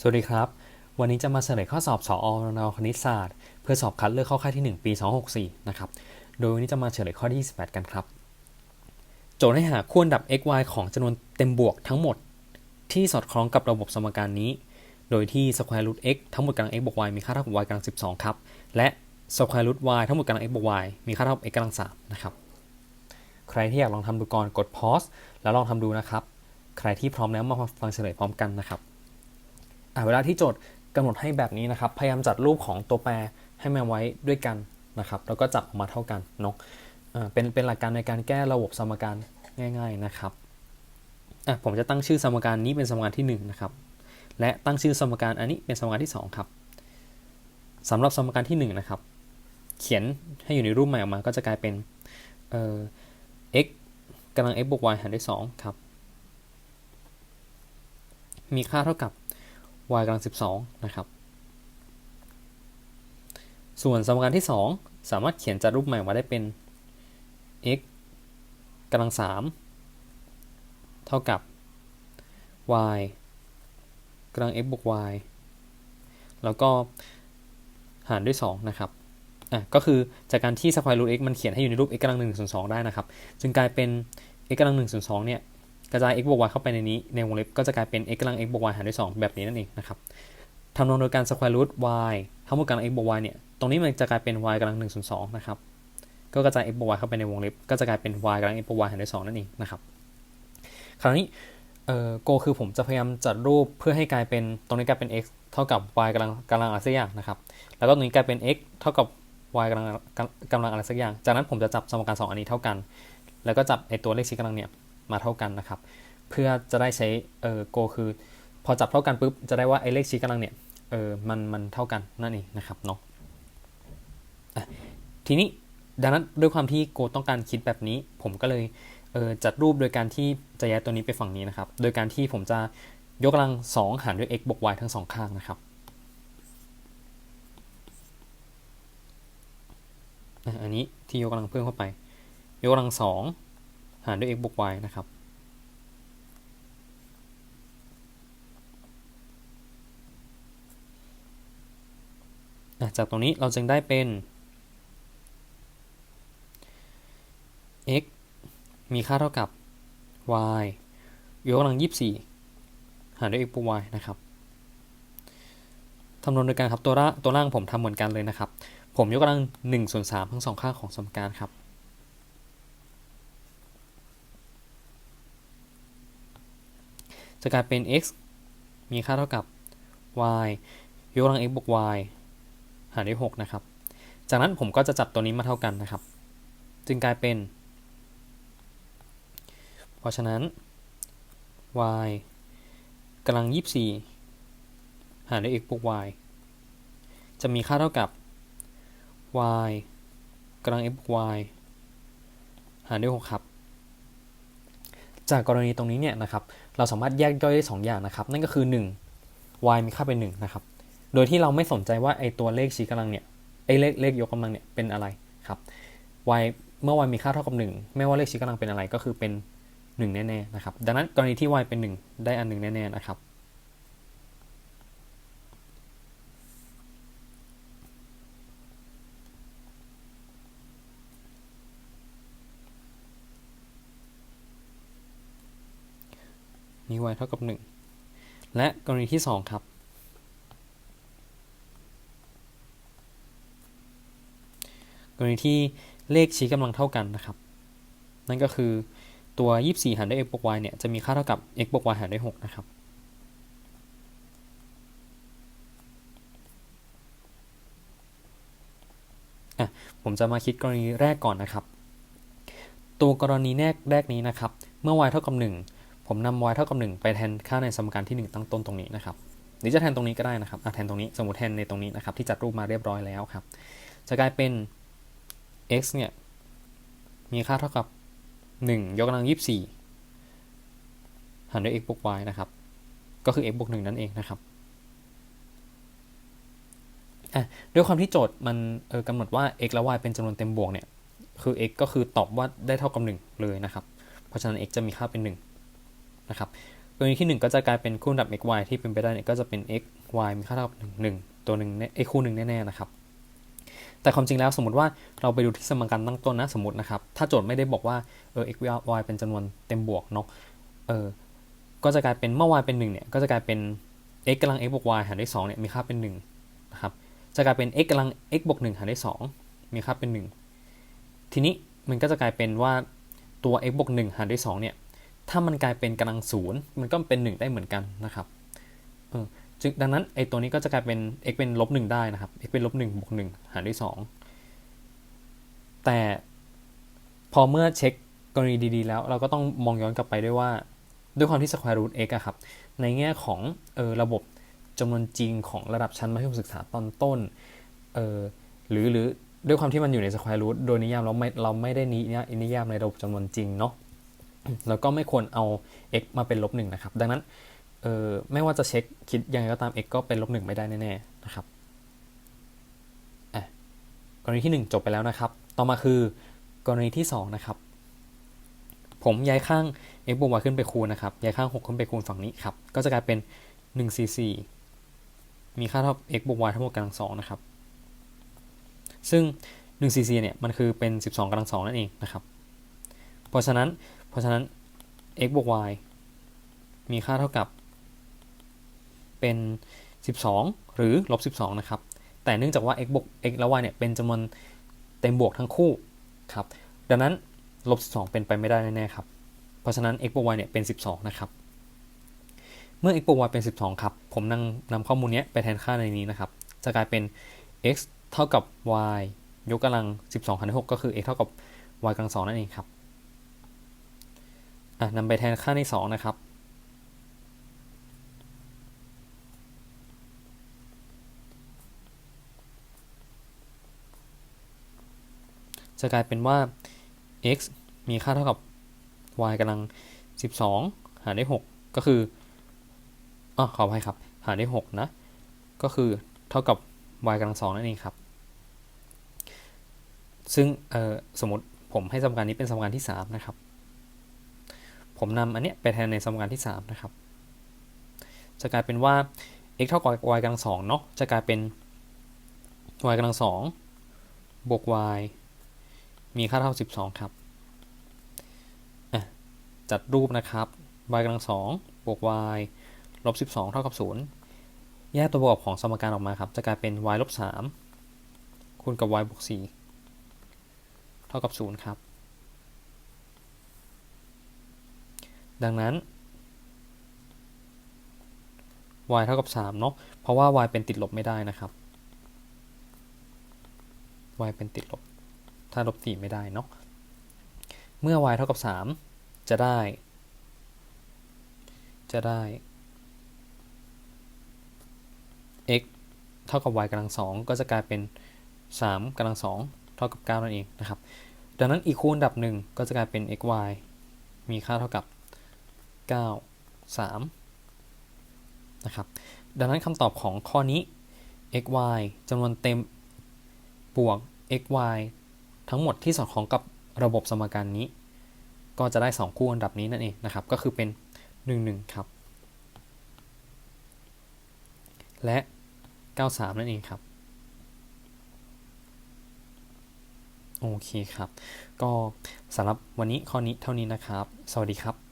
สวัสดีครับ วันนี้จะมาเฉลยข้อสอบสออนคณิตศาสตร์ เพื่อสอบคัดเลือกเข้าค่ายที่ 1 ปี 264 นะครับ โดยวันนี้จะมาเฉลยข้อที่28 กันครับ โจทย์ให้หาคู่อันดับ x y ของจำนวนเต็มบวกทั้งหมด ที่สอดคล้องกับระบบสมการนี้ โดยที่ square root x ทั้งหมดกำลัง x บวก y มีค่าเท่ากับ y กำลัง 12 ครับ และ square root y ทั้งหมดกำลัง x บวก y มีค่าเท่ากับ x กำลัง 3 นะครับ ใครที่อยากลองทำดูก่อนกด pause แล้วลองทำดูนะครับ ใครที่พร้อมแล้วมาฟังเฉลยพร้อมกันนะครับ เวลาที่โจทย์กำหนดให้แบบนี้นะครับ พยายามจัดรูปของตัวแปรให้มาไว้ด้วยกันนะครับ แล้วก็จับออกมาเท่ากันเนาะเป็นเป็นหลักการในการแก้ระบบสมการง่าย ๆนะครับผมจะตั้งชื่อสมการนี้เป็นสมการที่1นะครับ และตั้งชื่อสมการอันนี้เป็นสมการที่ 2 ครับสำหรับสมการที่1นะครับ เขียนให้อยู่ในรูปใหม่ออกมาก็จะกลายเป็นเอ่อ x กำลัง x บวก y หารด้วย2ครับ มีค่าเท่ากับ y กำลัง 12 นะครับ ส่วนสมการที่ 2 สามารถเขียนจัดรูปใหม่มาได้เป็น x กำลัง 3 เท่ากับ y กำลัง x บวก y แล้วก็หารด้วย 2 นะครับ อะ ก็คือจากการที่ square root x มันเขียนให้อยู่ในรูป x กำลัง1ส่วน2ได้นะครับ จึงกลายเป็น x กำลัง1ส่วน2เนี่ย กระจาย x บวก y เข้าไปในนี้ในวงเล็บก็จะกลายเป็น x กำลัง x บวก y หารด้วย 2 แบบนี้นั่นเองนะครับทำนองโดยการ square root y ทั้งหมดกำลัง x บวก y เนี่ยตรงนี้มันจะกลายเป็น y กำลัง1ส่วน2นะครับก็กระจาย x บวก y เข้าไปในวงเล็บก็จะกลายเป็น y กำลัง x บวก y หารด้วย 2 นั่นเองนะครับคราวนี้เอ่อ go คือผมจะพยายามจัดรูปเพื่อให้กลายเป็นตรงนี้กลายเป็น x เท่ากับ y กำลังกำลังอะไรสักอย่างนะครับแล้วก็ตรงนี้กลายเป็น x เท่ากับ y กำลังกำลังอะไรสักอย่าง จากนั้นผมจะจับสมการสองอันนี้เท่ากัน แล้วก็จับไอตัวเลขชี้กำลังเนี่ย มาเท่ากันนะครับ เพื่อจะได้ใช้เอ่อ go คือ พอจับเท่ากันปุ๊บจะได้ว่าไอ้เลขชี้กำลังเนี่ยเออมันมันเท่ากันนั่นเองนะครับเนาะะทีนี้ดังนั้นด้วยความที่ go ต้องการคิดแบบนี้ ผมก็เลยเออจัดรูปโดยการที่จะย้ายตัวนี้ไปฝั่งนี้นะครับ โดยการที่ผมจะยกกำลัง 2 หารด้วย x บวก y ทั้งสองข้างนะครับอันนี้ที่ยกกำลังเพิ่มเข้าไป ยกกำลัง2 หารด้วย x บวก y นะครับ จากตรงนี้เราจึงได้เป็น x มีค่าเท่ากับ y ยกกำลัง 24 หารด้วย x บวก y นะครับคำนวณโดยการครับตัวล่างตัวล่างผมทำเหมือนกันเลยนะครับ ผมยกกำลัง1ส่วน3ทั้งสองข้างของสมการครับ จะกลายเป็น x มีค่าเท่ากับ y ยกกำลัง x บวก y หารด้วย6นะครับ จากนั้นผมก็จะจับตัวนี้มาเท่ากันนะครับ จึงกลายเป็น เพราะฉะนั้น y กำลัง 24 หารด้วย x บวก y จะมีค่าเท่ากับ y กำลัง x บวก y หารด้วย 6 ครับ จากกรณีตรงนี้เนี่ยนะครับ เราสามารถแยกย่อยได้2อย่างนะครับ นั่นก็คือ 1 y มีค่าเป็น1นะครับ โดยที่เราไม่สนใจว่าไอตัวเลขชี้กำลังเนี่ย ไอเลขเลขยกกำลังเนี่ยเป็นอะไรครับ y เมื่อ y มีค่าเท่ากับ 1 ไม่ว่าเลขชี้กำลังเป็นอะไรก็คือเป็น 1 แน่ๆนะครับ ดังนั้นกรณีที่ y เป็น 1 ได้อันหนึ่งแน่ๆนะครับ มี y เท่ากับ 1 และกรณีที่ 2 ครับ กรณีที่เลขชี้กำลังเท่ากันนะครับ นั่นก็คือตัว 24 หารด้วย x บวก y เนี่ย จะมีค่าเท่ากับ x บวก y หารด้วย 6 นะครับ อะ ผมจะมาคิดกรณีแรกก่อนนะครับ ตัวกรณีแรกแรกนี้นะครับ เมื่อ y เท่ากับ 1 ผมนำ y เท่ากับ 1 ไปแทนค่าในสมการที่ 1 ตั้งต้นตรงนี้นะครับหรือจะแทนตรงนี้ก็ได้นะครับอะแทนตรงนี้สมมติแทนในตรงนี้นะครับที่จัดรูปมาเรียบร้อยแล้วครับ จะกลายเป็น x เนี่ยมีค่าเท่ากับ 1 ยกกำลัง 24 หารด้วย x บวก y นะครับ ก็คือ x บวก 1 นั่นเองนะครับอะด้วยความที่โจทย์มันออกำหนดว่า x และ y เป็นจำนวนเต็มบวกเนี่ย คือ x ก็คือตอบว่าได้เท่ากับ 1 เลยนะครับ เพราะฉะนั้น x จะมีค่าเป็น 1 นะครับกรณีที่ 1 ก็จะกลายเป็นคู่ดับ x y ที่เป็นไปได้เนี่ยก็จะเป็น x y มีค่าเท่ากับ1 1 ตัวหนึ่งไอ้คู่หนึ่งแน่ๆนะครับแต่ความจริงแล้วสมมติว่าเราไปดูที่สมการตั้งต้นนะสมมตินะครับ ถ้าโจทย์ไม่ได้บอกว่าเออ x y เป็นจำนวนเต็มบวกเนาะเออก็จะกลายเป็นเมื่อ y เป็น1เนี่ยก็จะกลายเป็น x กำลัง x บวก y หารด้วย2เนี่ยมีค่าเป็น1นะครับจะกลายเป็น x กำลัง x บวก1หารด้วย2มีค่าเป็น 1 ทีนี้มันก็จะกลายเป็นว่าตัว x บวก1หารด้วย2เนี่ย ถ้ามันกลายเป็นกำลังศูนย์มันก็เป็น1ได้เหมือนกันนะครับจึงดังนั้นไอ้ตัวนี้ก็จะกลายเป็น x เป็นลบ1ได้นะครับ x เป็นลบ1บวก1หารด้วย 2 แต่พอเมื่อเช็คกรณีดีๆ แล้ว เราก็ต้องมองย้อนกลับไปด้วยว่า ด้วยความที่ square root x อะครับ ในแง่ของออระบบจำนวนจริงของระดับชั้นมัธยมศึกษาตอนต้นเออหรือหรือด้วยความที่มันอยู่ใน square root โดยนิยามเราไม่เราไม่ได้นิยามนิยามในระบบจำนวนจริงเนาะ แล้วก็ไม่ควรเอา x มาเป็นลบหนึ่งนะครับ ดังนั้นไม่ว่าจะเช็คคิดยังไงก็ตาม x ก็เป็นลบหนึ่งไม่ได้แน่ๆนะครับกรณีที่ 1 จบไปแล้วนะครับ ต่อมาคือกรณีที่ 2 นะครับ ผมย้ายข้าง x บวก y ขึ้นไปคูณนะครับ ย้ายข้าง 6 ขึ้นไปคูณฝั่งนี้ครับ ก็จะกลายเป็น 1 4 4 มีค่าเท่า x บวก y ทั้งหมดกำลังสองนะครับ ซึ่ง 1 4 4เนี่ย มันคือเป็น 12กำลังสองนั่นเองนะครับ เพราะฉะนั้น ราะฉะนั้น x บวก y มีค่าเท่ากับ เป็น 12 หรือลบ12 นะครับ แต่เนื่องจากว่า x บวก x และ y เนี่ยเป็นจำนวนเต็มบวกทั้งคู่ครับ ดังนั้นลบ12 เป็นไปไม่ได้แน่ๆครับ เพราะฉะนั้น x บวก y เนี่ยเป็น 12 นะครับ เมื่อ x บวก y เป็น 12 ครับ ผมนำนำข้อมูลนี้ไปแทนค่าในนี้นะครับ จะกลายเป็น x เท่ากับ y ยกกำลัง 12หาร6ก็คือ x เท่ากับ y กำลัง2นั่นเองครับ นำไปแทนค่าใน 2 นะครับ จะกลายเป็นว่า x มีค่าเท่ากับ y กำลัง 12 หารด้วย6ก็คืออ๋อขออภัยครับ หารด้วย6นะ ก็คือเท่ากับ y กำลัง 2 นั่นเองครับ ซึ่งสมมติผมให้สมการนี้เป็นสมการที่ 3 นะครับ ผมนำอันเนี้ยไปแทนในสมการที่ 3 นะครับ จะกลายเป็นว่า x เท่ากับ y กำลัง2เนาะ จะกลายเป็น y กำลัง2บวก y มีค่าเท่า 12 ครับ จัดรูปนะครับ y กำลัง2บวก y ลบ 12 เท่ากับ 0 แยกตัวประกอบของสมการออกมาครับ จะกลายเป็น y ลบ3คูณกับ y บวก4เท่ากับ 0 ครับ ดังนั้น y เท่ากับ3เนาะเพราะว่า y เป็นติดลบไม่ได้นะครับ y เป็นติดลบ ถ้าลบ4ไม่ได้เนาะเมื่อ y เท่ากับ 3 จะได้ จะได้ x เท่ากับ y กำลัง2ก็จะกลายเป็น 3กำลัง2เท่ากับ 9 นั่นเองนะครับ ดังนั้นอีกคูณดับ1ก็จะกลายเป็น x y มีค่าเท่ากับ 3นะครับ ดังนั้นคำตอบของข้อนี้ x y จำนวนเต็มบวก x y ทั้งหมดที่สอดคล้องกับระบบสมการนี้ ก็จะได้ 2 คู่อันดับนี้นั่นเองนะครับ ก็คือเป็น 1 1 ครับ และ 93 นั่นเองครับ โอเคครับ ก็สำหรับวันนี้ข้อนี้เท่านี้นะครับ สวัสดีครับ